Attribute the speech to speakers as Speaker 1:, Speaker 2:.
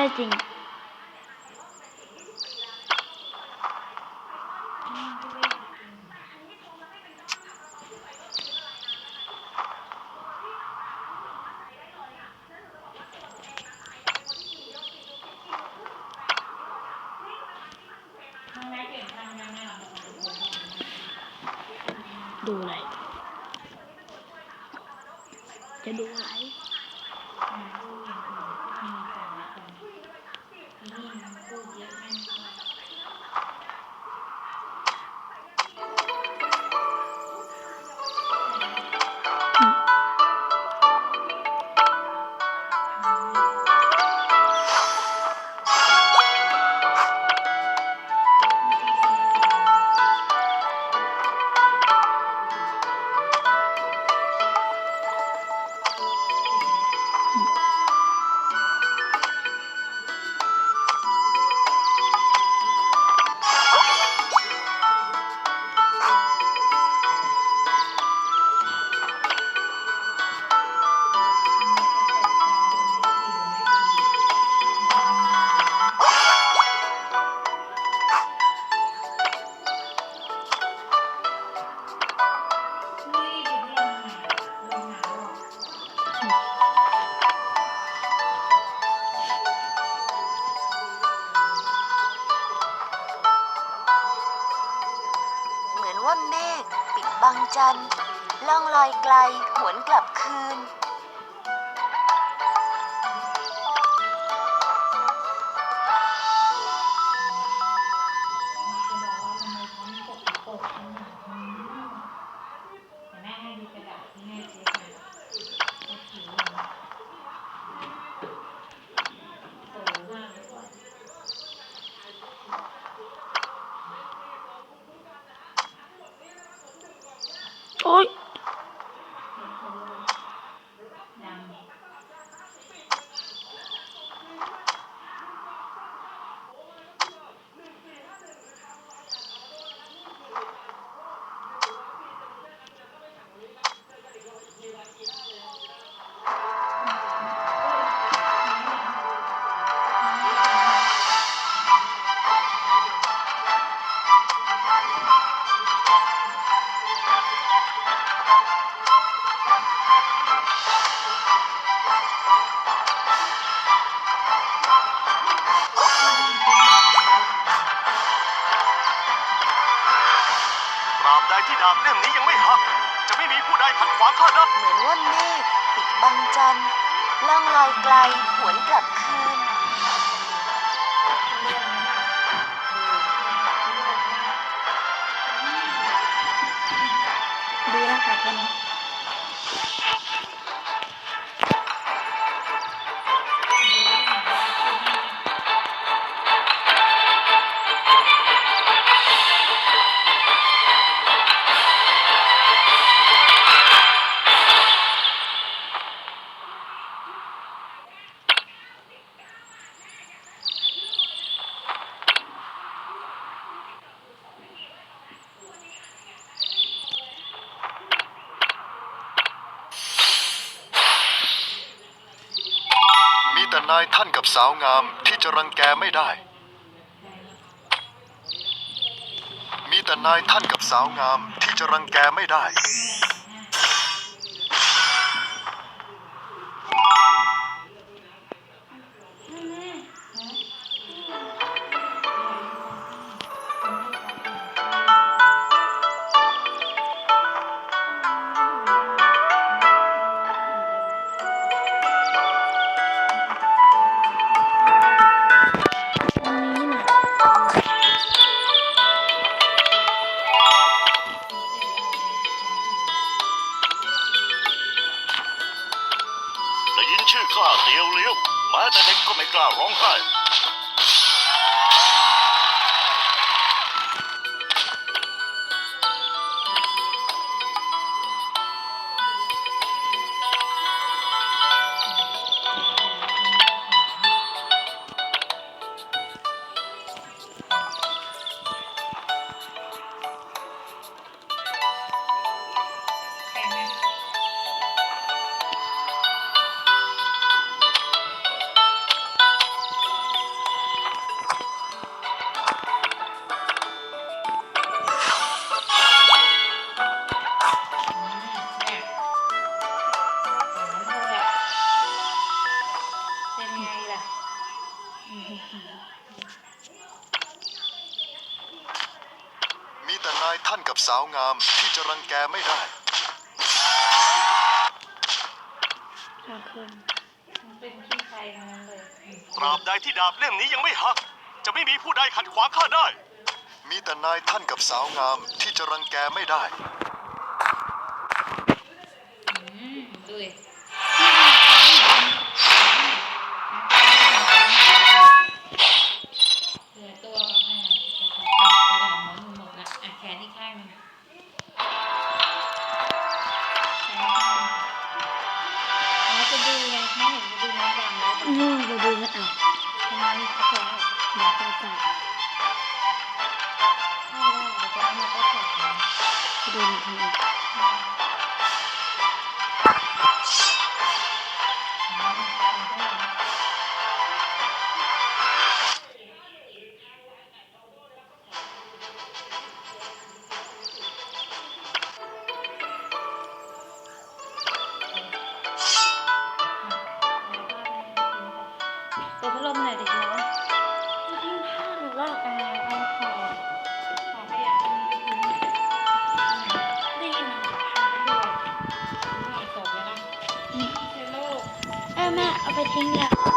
Speaker 1: ได้จริงดูอะไรจะดูอะไร
Speaker 2: บางจันทร์ล่องลอยไกล หวนกลับคืน
Speaker 3: ล่
Speaker 1: อ
Speaker 3: ง
Speaker 4: ล
Speaker 2: อยไกลหวนกลับคืน
Speaker 1: ดีแล้วค่ะคน นา
Speaker 4: ยท่านกับสาวงามที่จะรังแกไม่ได้ มีแต่นายท่านกับสาวงามที่จะรังแกไม่ได้ แต่เด็กก็ไม่กล้าร้องไห้ งามที่จะรังแกไม่ได้
Speaker 5: ทางขึ้น
Speaker 1: มันเป็นขี้ใครทั้งนั้นเลย
Speaker 4: ตราบใดที่ดาบเล่มนี้ยังไม่หัก จะไม่มีผู้ใดขัดขวางข้าได้ มีแต่นายท่านกับสาวงามที่จะรังแกไม่ได้
Speaker 1: อืมดูดิ จะดู
Speaker 5: อี
Speaker 1: ก
Speaker 5: ที
Speaker 1: เปิดพัดลมหน่อยดิ
Speaker 5: ด้
Speaker 1: ว